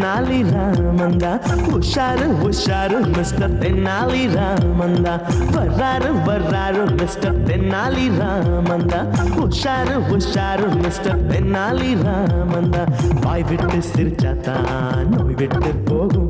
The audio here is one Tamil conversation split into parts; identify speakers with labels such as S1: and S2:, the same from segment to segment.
S1: தென்னாலி ராமந்தா. உஷாரு உஷாரு மிஸ்டர் தென்னாலி ராமந்தா. வர்றாரு வர்றாரு மிஸ்டர் தென்னாலி ராமந்தா. உஷாரு உஷாரு மிஸ்டர் தென்னாலி ராமந்தா. வாய் விட்டு சிரிச்சாத்தான் நோய் விட்டு போகும்.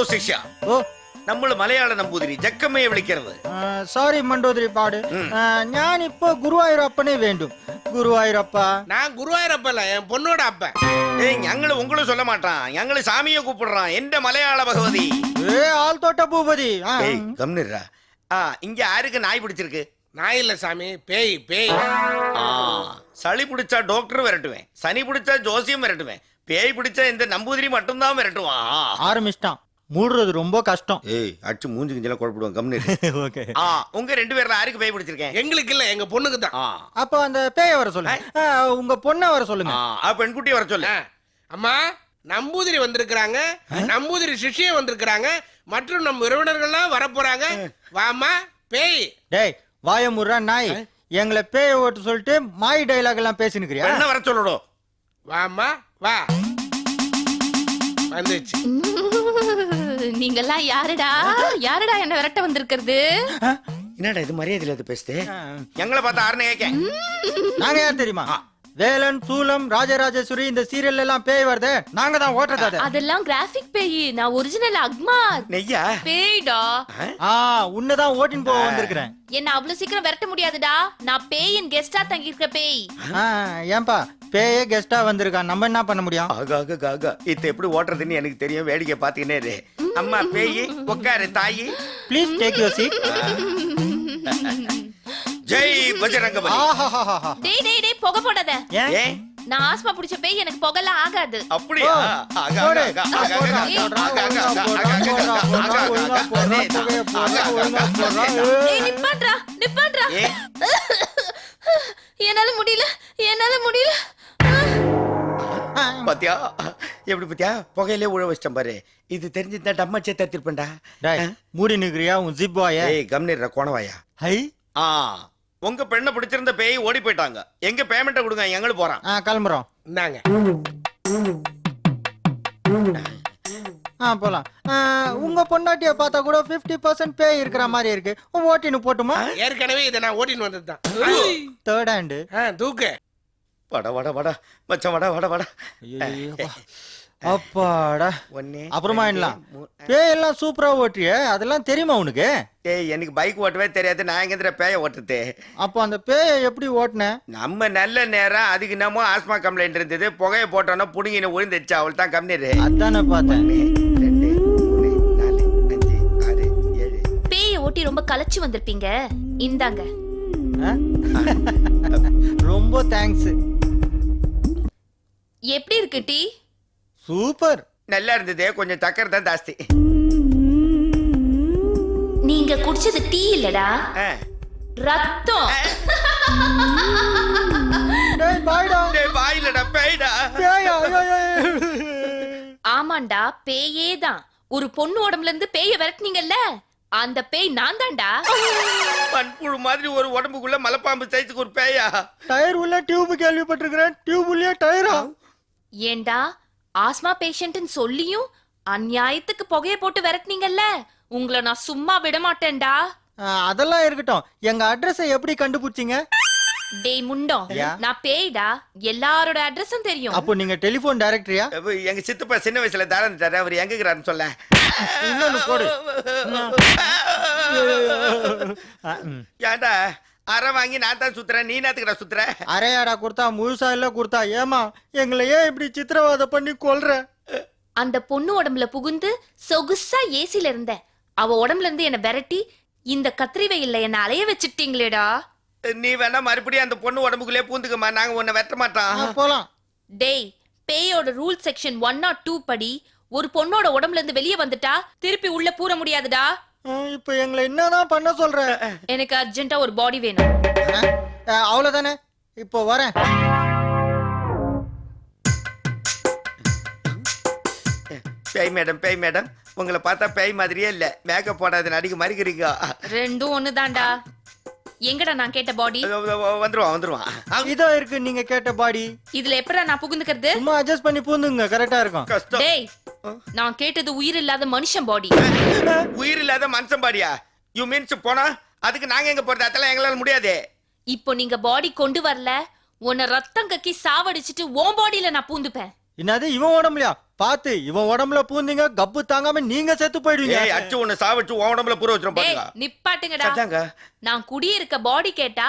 S2: ജക്കമ്മ
S3: എടോ ശിക്ഷ
S2: ഓ
S3: നമ്മൾ മലയാള നമ്പൂതിരി ജക്കമ്മയെ വിളിക്കരുത്
S2: സോറി മണ്ടോദരി പാട് ഞാനിപ്പോ ഗുരുവായൂരപ്പനെ വേണ്ടും ഗുരുവായൂരപ്പ
S4: நான் குருவாயூரப்பல என் பொண்ணோட அப்பன்
S3: ஏய் ഞങ്ങൾ உங்களும் சொல்ல மாட்டான் ഞങ്ങൾ சாமியை கூப்பிடுறான் எந்த மலையாள பகவதி
S2: ഏ ആൾത്തോട്ട ഭൂപതി ആ,
S3: ஏய் கம்னிடுறா ஆ இங்க யாருக்கு நாய் பிடிச்சிருக்கு
S4: நான் இல்ல சாமி பேய் பேய்
S3: ஆ சளி பிடிச்சா டாக்டர் விரட்டுவேன் சனி பிடிச்சா ஜோசியம் விரட்டுவேன் பேய் பிடிச்சா இந்த நம்பூதிரி மட்டும்தான் விரட்டுவான்
S2: ஆரம்பிச்சிட்டான் மூடுறது ரொம்ப கஷ்டம்.
S3: ஏய் அடிச்சு மூஞ்சி கிஞ்சலாம் குழப்பிடுவான் கம்னிடு
S2: ஓகே.
S3: ஆ உங்க ரெண்டு பேர்ல யாருக்கு பேய் பிடிச்சிருக்கேன்?
S4: எங்களுக்கு இல்ல எங்க பொண்ணுக்கு தான்.
S2: அப்போ அந்த பேய வர சொல்லுங்க. ஆ, உங்க பொண்ணை வர சொல்லுங்க.
S3: ஆ பெண்குட்டியை வர சொல்லு.
S4: அம்மா நம்பூதிரி வந்திருக்கிறாங்க. நம்பூதிரி சிஷ்யம் வந்திருக்கிறாங்க. மற்றும் நம்ம உறவினர்கள்லாம் வரப்போறாங்க. வாமா பேய்.
S2: டேய் வாய முறா நாய். எங்களை பேய ஓட்டு சொல்லிட்டு மாய் டைலாக் எல்லாம் பேசினுக்கிறியா?
S3: என்ன வர சொல்லணும்
S4: வாமா வா. வந்துச்சு
S5: நீங்கெல்லாம் யாருடா? யாருடா என்ன விரட்ட வந்திருக்கிறது?
S3: என்னடா இது மரியாதை இல்லாத பேசுது எங்களை பார்த்தா ஆறுனு கேட்க.
S2: நாங்க யார் தெரியுமா? வேலன் சூலம் ராஜராஜேஸ்வரி இந்த சீரியல் எல்லாம் பேய் வருதே நாங்க தான் ஓட்டுறது அது.
S5: அதெல்லாம் கிராபிக் பேய். நான் ஒரிஜினல் அக்மார்.
S3: நெய்யா?
S5: பேய்டா.
S2: ஆ? உன்னதான் ஓட்டின் போக வந்திருக்கிறேன்.
S5: என்ன அவ்வளவு சீக்கிரம் விரட்ட முடியாதுடா. நான் பேயின் கெஸ்டா தங்கியிருக்க பேய்.
S2: ஆ, ஏன்பா? பேயே கெஸ்டா வந்திருக்கான் நம்ம என்ன பண்ண முடியும்
S3: ஆகா ஆகா ஆகா இத்த எப்படி ஓட்டுறதுன்னு எனக்கு தெரியும் வேடிக்கை பாத்துக்கினே இரு அம்மா பேயி உட்காரு தாயி
S2: ப்ளீஸ் டேக் யூர் சீட்
S3: ஜெய் பஜரங்கபலி
S2: ஆஹாஹாஹா
S5: டேய் டேய் டேய் புகை போடாத
S2: ஏன்
S3: ஏன்
S5: நான் ஆஸ்மா பிடிச்ச பேய் எனக்கு புகலாம் ஆகாது
S3: அப்படியா ஆகா. ஆகா, ஆகா, ஆகா, ஆகா, ஆகா, ஆகா, ஆகா.
S5: டேய் நிப்பாட்றா நிப்பாட்றா? என்னால முடியல என்னால முடியல
S3: பாத்தியா? எப்படி பாத்தியா? புகையிலே உழ வச்சிட்டேன் பாரு. இது தெரிஞ்சிருந்தா டம்மா சேர்த்து திருப்பண்டா
S2: டேய் மூடி நிக்கிறியா? உன் ஜிப் வாய?
S3: ஏய் கம்னிடுற கோணவாயா?
S2: ஹை
S3: ஆ. உங்க பெண்ணை பிடிச்சிருந்த பேய் ஓடி போயிட்டாங்க. எங்க பேமெண்ட்டை கொடுங்க எங்களுக்கு போறான்
S2: ஆ கிளம்புறோம்.
S4: இந்தாங்க.
S2: ஆ போலாம். உங்க பொண்டாட்டிய பார்த்தா கூட 50% பர்சன்ட் பேய் இருக்கிற மாதிரி இருக்கு. ஓட்டின்னு போட்டுமா?
S4: ஏற்கனவே இதை நான் ஓட்டின்னு வந்தது தான்
S2: தேர்ட் ஹேண்டு
S4: தூக்கு.
S3: வட வட வட. மச்சான் வட வட வட.
S2: அப்பாடா.
S3: ஒன்னு
S2: அப்புறமா என்னலாம் பேய் எல்லாம் சூப்பரா ஓட்டுறியே? அதெல்லாம் தெரியுமா உனக்கு?
S3: ஏய் எனக்கு பைக் ஓட்டவே தெரியாது. நான் எங்க பேய ஓட்டுறது?
S2: அப்போ அந்த பேயை எப்படி ஓட்டுன?
S3: நம்ம நல்ல நேரம். அதுக்கு என்னமோ ஆஸ்மா கம்ப்ளைண்ட் இருந்தது. புகையை போட்டோன்னா புடுங்கின விழுந்துச்சு அவள் தான் கம்மிடு
S2: அதானே பார்த்தேன்.
S5: பேயை ஓட்டி ரொம்ப களைச்சு வந்திருப்பீங்க. இந்தாங்க?
S2: ரொம்ப தேங்க்ஸ்
S5: எப்படி இருக்கு டீ?
S2: சூப்பர்.
S3: நல்லா இருந்தது கொஞ்சம் சக்கரை தான் ஜாஸ்தி.
S5: நீங்க குடிச்சது டீ இல்லடா.
S3: ஆ.
S5: ரத்தம்.
S2: டேய் பாய்டா.
S3: டேய், வாயிலடா பேய்டா.
S2: பேயா ஐயோ, ஐயோ, ஐயோ.
S5: ஆமாண்டா பேயே தான். ஒரு பொண்ணு உடம்புல இருந்து பேய விரட்டுனீங்கல்ல? அந்த பேய் நான் தான்டா.
S3: மண்புழு மாதிரி ஒரு உடம்புக்குள்ள மலைப்பாம்பு சைஸுக்கு ஒரு பேயா.
S2: டயர் உள்ள டியூப் கேள்விப்பட்டிருக்கிறேன். டியூப் உள்ளே டயரா.
S5: ஏண்டா? ஆஸ்மா பேஷண்ட்னு சொல்லியும் அநியாயத்துக்கு புகைய போட்டு விரட்டுனீங்கல்ல? உங்களை நான் சும்மா விட மாட்டேன்டா
S2: அதெல்லாம் இருக்கட்டும். எங்க அட்ரஸை எப்படி கண்டுபிடிச்சீங்க?
S5: டேய் முண்டம்
S2: யா?
S5: நான் பேய்டா. எல்லாரோட அட்ரஸும் தெரியும்.
S2: அப்போ நீங்க டெலிபோன் டைரக்டரியா?
S3: அப்ப எங்க சித்தப்பா சின்ன வயசுல தாரந்துட்டாரு அவர் எங்க இருக்கிறாருன்னு சொல்ல.
S2: இன்னொன்னு போடு.
S3: ஏன்டா அரை வாங்கி நான் தான் சுத்துறேன். நீ நாத்துக்கடா சுத்துற?
S2: அரையாடா கொடுத்தா முழுசா இல்ல கொடுத்தா ஏமா எங்களை ஏன் இப்படி சித்திரவதை பண்ணி கொல்ற?
S5: அந்த பொண்ணு உடம்புல புகுந்து சொகுசா ஏசில இருந்த. அவ உடம்புல இருந்து என்ன விரட்டி இந்த கத்திரி வெயில்ல என்ன அலைய வச்சுட்டீங்களேடா.
S3: நீ வேணா மறுபடியும் அந்த பொண்ணு உடம்புக்குள்ளே பூந்துக்கமா நாங்க உன்னை வெட்ட மாட்டோம்.
S2: போலாம்.
S5: டேய் பேயோட rule section one nought two படி ஒரு பொண்ணோட உடம்புல இருந்து வெளியே வந்துட்டா திருப்பி உள்ள பூர முடியாதுடா.
S2: இப்ப எங்களை என்னதான் பண்ண சொல்ற?
S5: எனக்கு அர்ஜென்ட்டா ஒரு பாடி வேணும்.
S2: அவ்வளவுதானே? இப்போ வரேன்.
S3: பேய் மேடம் பேய் மேடம். உங்களை பார்த்தா பேய் மாதிரியே இல்ல. மேக்கப் போடாத நடிக்க மறிக்கிறீங்க
S5: ரெண்டும் ஒண்ணுதான்டா. எங்கடா நான் கேட்ட பாடி
S3: வந்துருவான் வந்துருவான்.
S2: இதோ இருக்கு நீங்க கேட்ட பாடி
S5: இதுல எப்படா நான் புகுந்துக்கிறது?
S2: சும்மா அட்ஜஸ்ட் பண்ணி பூந்துங்க கரெக்டா இருக்கும்.
S5: டேய் நான் கேட்டது உயிர் இல்லாத மனுஷன் பாடி
S3: உயிர் இல்லாத மனுஷன் பாடியா யூ மீன்ஸ் போனா? அதுக்கு நாங்க எங்க போறது? அதெல்லாம் எங்களால முடியாது.
S5: இப்போ நீங்க பாடி கொண்டு வரல உன்னை ரத்தம் கக்கி சாவடிச்சிட்டு உன் பாடியில நான் பூந்துப்பேன்.
S2: என்னது இவன் உடம்புலயா? பாத்து இவன் உடம்புல பூந்தீங்க கப்பு தாங்காம நீங்க செத்து போயிடுவீங்க.
S3: ஏய் அச்சு உன்னை சாவச்சு உன் உடம்புல பூர வச்சிரும் பாத்துக்க.
S5: நிப்பாட்டுங்கடா. நான் குடியிருக்க பாடி கேட்டா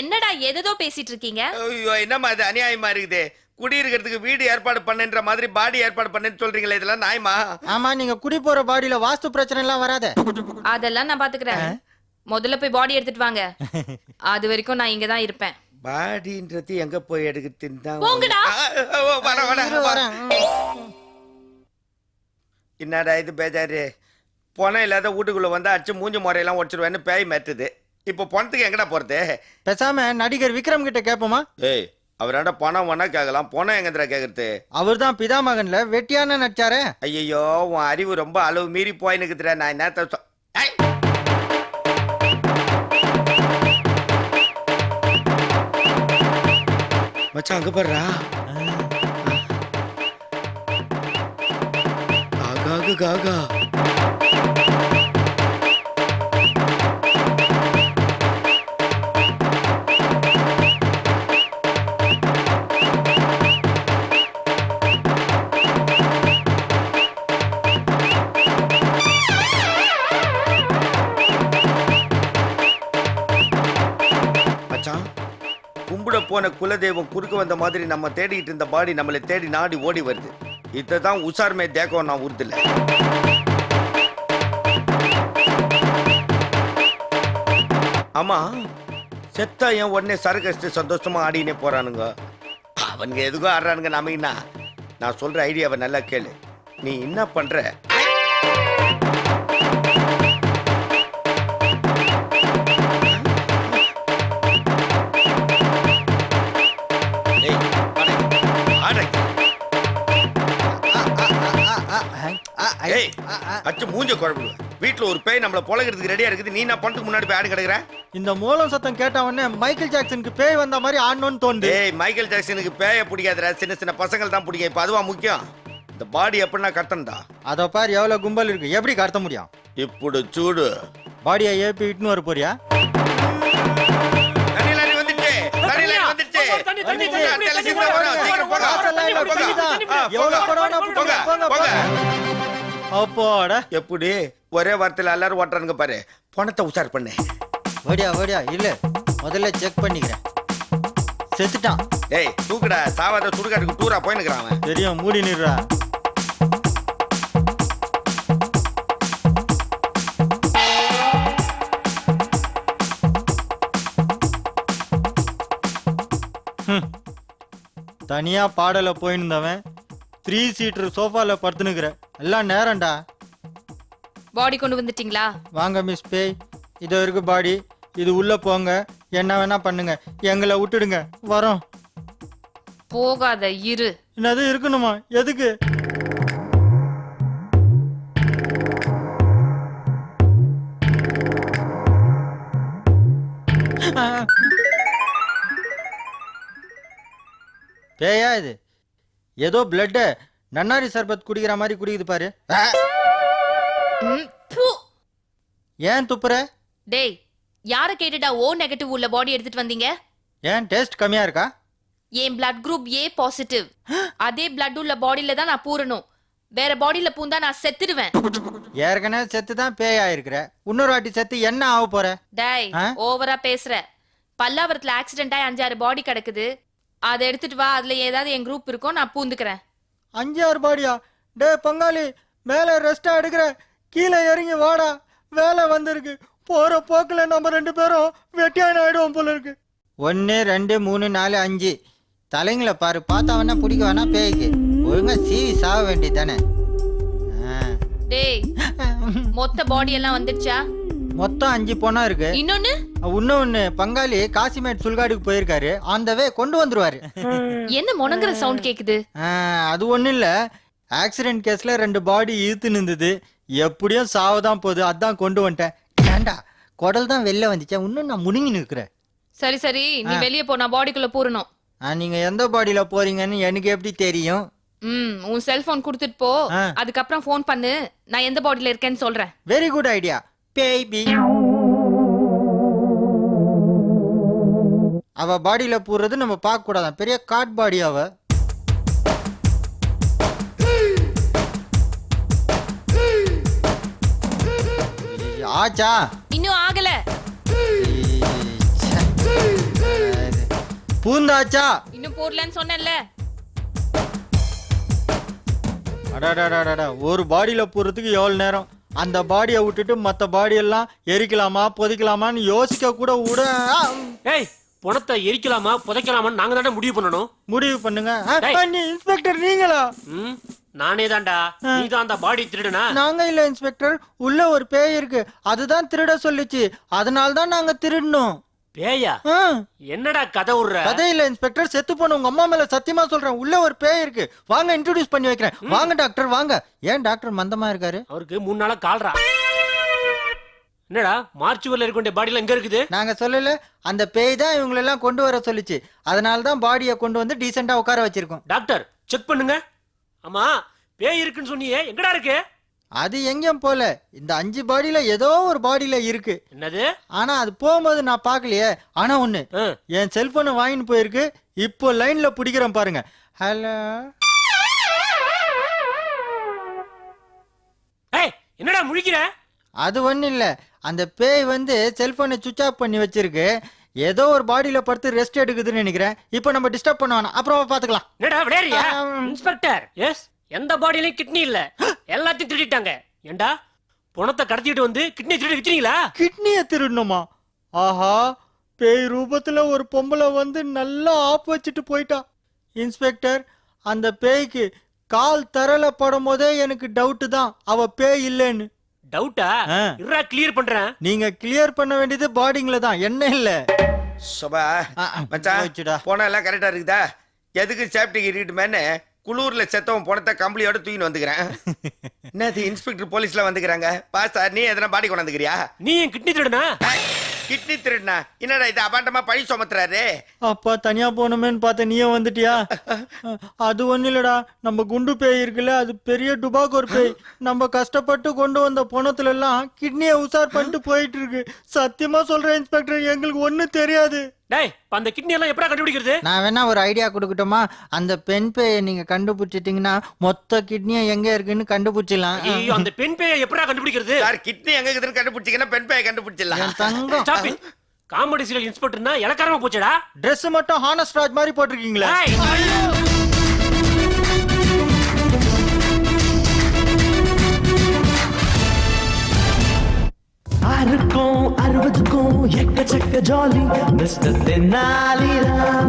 S5: என்னடா எதோ பேசிட்டு இருக்கீங்க?
S3: ஐயோ என்னம்மா இது அநியாயமா இருக்குது? குடியிருக்கிறதுக்கு வீடு ஏற்பாடு பண்ணுன்ற மாதிரி பாடி ஏற்பாடு பண்ணுன்னு சொல்றீங்களே இதெல்லாம் நியாயமா?
S2: ஆமா நீங்க குடி போற பாடியில வாஸ்து பிரச்சனை எல்லாம் வராத.
S5: அதெல்லாம் நான் பாத்துக்கிறேன். முதல்ல போய் பாடி எடுத்துட்டு வாங்க. அது வரைக்கும் நான் இங்க தான் இருப்பேன்.
S3: பாடின்றது எங்க போய்
S2: வரேன். ம்.
S3: என்னடா இது பேஜாரு? பணம் இல்லாத வீட்டுக்குள்ள வந்தா அடிச்சு மூஞ்சி முறையெல்லாம் உடச்சிருவேன்னு பேய் மெத்துது. இப்போ பணத்துக்கு எங்கடா போறது?
S2: பேசாம நடிகர் விக்ரம் கிட்ட கேப்போமா?
S3: ஏய் அவராண்ட பணம் வேணா கேட்கலாம் பணம் எங்கந்திரா கேக்குறது
S2: அவர்தான் பிதாமகன்ல வெட்டியான நடிச்சாரே
S3: ஐயோ உன் அறிவு ரொம்ப அளவு மீறி போயினுக்குதுடா நான் என்னத்த! மச்சான் அங்க பாருடா ஆகாகு காகா போன குலதெய்வம் குறுக்கு வந்த மாதிரி நம்ம தேடிட்டு இருந்த பாடி நம்மளை தேடி நாடி ஓடி வருது. இதை தான் உசார்மே தேக்கம் நான் உறுதில்ல ஆமா செத்தா என் உடனே சரகஸ்து சந்தோஷமா ஆடினே போறானுங்க. அவனுங்க எதுக்கும் ஆடுறானுங்க நாம நான் சொல்ற ஐடியாவை நல்லா கேளு. நீ என்ன பண்ற? ஏய், அச்சு மூஞ்ச குழப்பிடுவேன் வீட்டுல ஒரு பேய் நம்மள பொழகிறதுக்கு ரெடியா இருக்குது நீ என்ன பண்றதுக்கு முன்னாடி போய் ஆடு கிடக்குற
S2: இந்த மூலம் சத்தம் கேட்ட உடனே மைக்கேல் ஜாக்சனுக்கு பேய் வந்த மாதிரி ஆடணும்னு தோணுது
S3: ஏய் மைக்கேல் ஜாக்சனுக்கு பேய பிடிக்காதுடா சின்ன சின்ன பசங்கள் தான் பிடிக்கும் இப்ப அதுவா முக்கியம் இந்த பாடி எப்படின்னா கட்டண்டா
S2: அத பாரு எவ்வளவு கும்பல் இருக்கு எப்படி கடத்த முடியும்
S3: இப்படி சூடு
S2: பாடியை ஏப்பி இட்டுன்னு வர போறியா
S3: தண்ணி, தண்ணி, போங்க,
S4: தண்ணி,
S3: தண்ணி
S4: தண்ணி,
S3: சீக்கிரம் வரும்,
S4: தண்ணி,
S3: சீக்கிரம் போங்க.
S2: அப்பாடா.
S3: எப்படி? ஒரே வார்த்தையில எல்லாரும் ஓட்டுறானுங்க பாரு. பணத்தை உசார் பண்ணு.
S2: ஓடியா ஓடியா இல்ல. முதல்ல செக் பண்ணிக்கிறேன். செத்துட்டான்.
S3: ஏய் தூக்குடா. சாவாத சுடுகாட்டுக்கு டூரா போயினுக்கிறான் அவன்.
S2: தெரியும் மூடி நிடுறா ஹம். தனியா பாடல போயிருந்தவன் த்ரீ சீட்டர் சோஃபால படுத்துனுக்குற எல்லாம் நேரம்டா.
S5: பாடி கொண்டு வந்துட்டீங்களா?
S2: வாங்க மிஸ் பேய் இதோ இருக்கு பாடி இது உள்ள போங்க. என்ன வேணா பண்ணுங்க. எங்களை விட்டுடுங்க. வரோம்.
S5: போகாத இரு.
S2: என்னது இருக்கணுமா? எதுக்கு? பேயா இது? ஏதோ பிளட்ட நன்னாரி சர்பத் குடிக்கிற மாதிரி குடிக்குது பாரு. ஏன் துப்புற?
S5: டேய் யார கேட்டுடா ஓ நெகட்டிவ் உள்ள பாடி எடுத்துட்டு வந்தீங்க?
S2: ஏன் டேஸ்ட் கம்மியா இருக்கா?
S5: என் பிளட் குரூப் ஏ பாசிட்டிவ் அதே பிளட் உள்ள பாடியில தான் நான் பூரணும். வேற பாடியில பூந்தா நான் செத்துடுவேன்.
S2: ஏற்கனவே செத்து தான் பேயா இருக்கிற இன்னொரு வாட்டி செத்து என்ன ஆக போற?
S5: டேய்? ஓவரா பேசுற. பல்லாவரத்துல ஆக்சிடென்ட் ஆகி அஞ்சாறு பாடி கிடக்குது. அதை எடுத்துட்டு வா. அதுல ஏதாவது என் குரூப் இருக்கும் நான் பூந்துக்கிறேன்.
S2: அஞ்சாறு பாடியா? டேய் பங்காளி மேலே ரெஸ்டா எடுக்கிற. கீழே இறங்கி வாடா. வேலை வந்திருக்கு. போற போக்குல நம்ம ரெண்டு பேரும் வெட்டியான ஆயிடுவோம் போல இருக்கு. ஒன்று ரெண்டு மூணு நாலு அஞ்சு. தலைங்களை பாரு. பார்த்தா வேணா பிடிக்க வேணா பேய்க்கு. ஒழுங்கா சீவி சாக வேண்டியது தானே
S5: டேய் மொத்த பாடி எல்லாம் வந்துடுச்சா
S2: மொத்தம் அஞ்சு பொண்ணா இருக்கு.
S5: இன்னொன்னு?
S2: இன்னொன்னு பங்காளி காசிமேட் சுல்காடுக்கு போயிருக்காரு. அந்த வே கொண்டு வந்துருவாரு.
S5: என்ன முணங்குற சவுண்ட் கேக்குது?
S2: அது ஒண்ணும் இல்ல. ஆக்சிடென்ட் கேஸ்ல ரெண்டு பாடி இழுத்து நின்றுது எப்படியும் சாவதான் போகுது. அதான் கொண்டு வந்துட்டேன். ஏண்டா குடல் தான் வெளில வந்துச்சா. இன்னும் நான் முழுங்கி நிற்கிறேன்.
S5: சரி சரி. நீ வெளியே போ. நான் பாடிக்குள்ள பூரணும்.
S2: நீங்க எந்த பாடியில போறீங்கன்னு எனக்கு எப்படி தெரியும்?
S5: ம் உன் செல்போன் கொடுத்துட்டு போ. அதுக்கப்புறம் ஃபோன் பண்ணு. நான் எந்த பாடியில இருக்கேன்னு சொல்றேன்.
S2: வெரி குட் ஐடியா பேபி அவ பாடியில போறது நம்ம பார்க்க கூடாதான் பெரிய காட் பாடி அவ. ஆச்சா.
S5: இன்னும் ஆகல.
S2: பூந்தாச்சா.
S5: இன்னும் போடலன்னு சொன்னேன்ல.
S2: அடாடாடாடா ஒரு பாடியில போறதுக்கு எவ்வளவு நேரம்? அந்த பாடியை விட்டுட்டு மத்த பாடி எல்லாம் எரிக்கலாமா புதைக்கலாமான்னு யோசிக்க கூட விட
S6: ஏய் பணத்தை எரிக்கலாமா புதைக்கலாமான்னு நாங்க தானே முடிவு பண்ணணும்.
S2: முடிவு பண்ணுங்க. இன்ஸ்பெக்டர் நீங்களா?
S6: ம் நானே தான்டா. நீ தான் அந்த பாடி திருடுனா?
S2: நாங்க இல்ல இன்ஸ்பெக்டர். உள்ள ஒரு பேய் இருக்கு. அதுதான் திருட சொல்லுச்சு. அதனால தான் நாங்க திருடணும்.
S6: பேயா? என்னடா கதை விடுற?
S2: கதை இல்ல இன்ஸ்பெக்டர். செத்து போன உங்க அம்மா மேல சத்தியமா சொல்றேன். உள்ள ஒரு பேய் இருக்கு. வாங்க இன்ட்ரோடியூஸ் பண்ணி வைக்கிறேன். வாங்க டாக்டர் வாங்க. ஏன் டாக்டர் மந்தமா இருக்காரு?
S6: அவருக்கு மூணு நாளா கால்றா என்னடா மார்ச்சுவரில் இருக்க வேண்டிய பாடியில எங்க இருக்குது?
S2: நாங்க சொல்லல அந்த பேய் தான் இவங்களெல்லாம் கொண்டு வர சொல்லுச்சு. அதனால தான் பாடியை கொண்டு வந்து டீசெண்டா உட்கார வச்சிருக்கோம்.
S6: டாக்டர் செக் பண்ணுங்க. ஆமா பேய் இருக்குன்னு சொன்னியே எங்கடா இருக்கு?
S2: அது எங்கேயும் போல. இந்த அஞ்சு பாடியில ஏதோ ஒரு பாடியில இருக்கு.
S6: என்னது?
S2: ஆனா அது போகும்போது நான் பார்க்கலையே. ஆனா ஒண்ணு என் செல்போனை வாங்கிட்டு போயிருக்கு. இப்போ லைன்ல பிடிக்கிறேன் பாருங்க. ஹலோ
S6: ஏய் என்னடா முழிக்கிற?
S2: அது ஒண்ணும் இல்ல. அந்த பேய் வந்து செல்போனை சுவிச் ஆஃப் பண்ணி வச்சிருக்கு. ஏதோ ஒரு பாடியில படுத்து ரெஸ்ட் எடுக்குதுன்னு நினைக்கிறேன். இப்போ நம்ம டிஸ்டர்ப் பண்ண வேணாம் அப்புறமா பாத்துக்கலாம்.
S6: என்னடா விளையாடுறியா. இன்ஸ்பெக்டர். எஸ் எந்த பாடியிலயும் கிட்னி இல்ல. எல்லாத்தையும் திருடிட்டாங்க. ஏண்டா? பணத்தை கடத்திட்டு வந்து கிட்னி திருடி விக்கிறீங்களா
S2: கிட்னியை திருடணுமா? ஆஹா. பேய் ரூபத்துல ஒரு பொம்பளை வந்து நல்லா ஆப் வச்சுட்டு போயிட்டா. இன்ஸ்பெக்டர் அந்த பேய்க்கு கால் தரல படும் போதே எனக்கு டவுட் தான். அவ பேய் இல்லைன்னு.
S6: டவுட்டா. இருடா கிளியர் பண்றேன்.
S2: நீங்க கிளியர் பண்ண வேண்டியது பாடிங்ல தான். என்ன இல்ல?
S3: சபா மச்சான். போனா எல்லாம் கரெக்டா இருக்குதா? எதுக்கு சேஃப்டிக்கு இருக்கட்டுமேன்னு குளூர்ல செத்தவன் பணத்தை கம்பளியோட தூக்கின்னு வந்துக்கிறேன். என்னது இன்ஸ்பெக்டர் போலீஸ்ல வந்துக்கிறாங்க? பாஸ் சார் நீ எதனா பாடி கொண்டு வந்துக்கிறியா?
S6: நீ என் கிட்னி திருடுனா?
S3: கிட்னி திருடுனா. என்னடா இது அபாண்டமா பழி சுமத்துறாரு?
S2: அப்பா தனியா போகணுமேன்னு பார்த்த நீயும் வந்துட்டியா? அது ஒண்ணு இல்லடா. நம்ம குண்டு பேய் இருக்குல்ல அது பெரிய டுபாக்கோர் பேய். நம்ம கஷ்டப்பட்டு கொண்டு வந்த பணத்துல எல்லாம் கிட்னியை உசார் பண்ணிட்டு போயிட்டு இருக்கு. சத்தியமா சொல்றேன் இன்ஸ்பெக்டர் எங்களுக்கு ஒண்ணு தெரியாது.
S6: டேய் இப்ப அந்த கிட்னி எல்லாம் எப்படா கண்டுபிடிக்கிறது?
S2: நான் வேணா ஒரு ஐடியா கொடுக்கட்டுமா? அந்த பெண் பேயை நீங்க கண்டுபிடிச்சிட்டீங்கன்னா மொத்த கிட்னியும் எங்க இருக்குன்னு கண்டுபிடிச்சிடலாம்.
S6: ஐயோ அந்த பெண் பேயை எப்படா கண்டுபிடிக்கிறது?
S3: சார் கிட்னி எங்க இருக்குதுன்னு கண்டுபிடிச்சீங்கன்னா பெண் பைய கண்டுபிடிச்சிடலாம்.
S2: என் தங்கம்.
S6: Stop it. காமெடி சீரியல் இன்ஸ்பெக்டர்னா இலக்காரமா போச்சடா.
S2: Dress மட்டும் ஹானஸ்ட் ராஜ் மாதிரி போட்டிருக்கீங்களா.
S1: அறுக்கும் அறுபதுக்கும் எக்கச்சக்க ஜாலி மிஸ்டர் தென்னாலிராம்.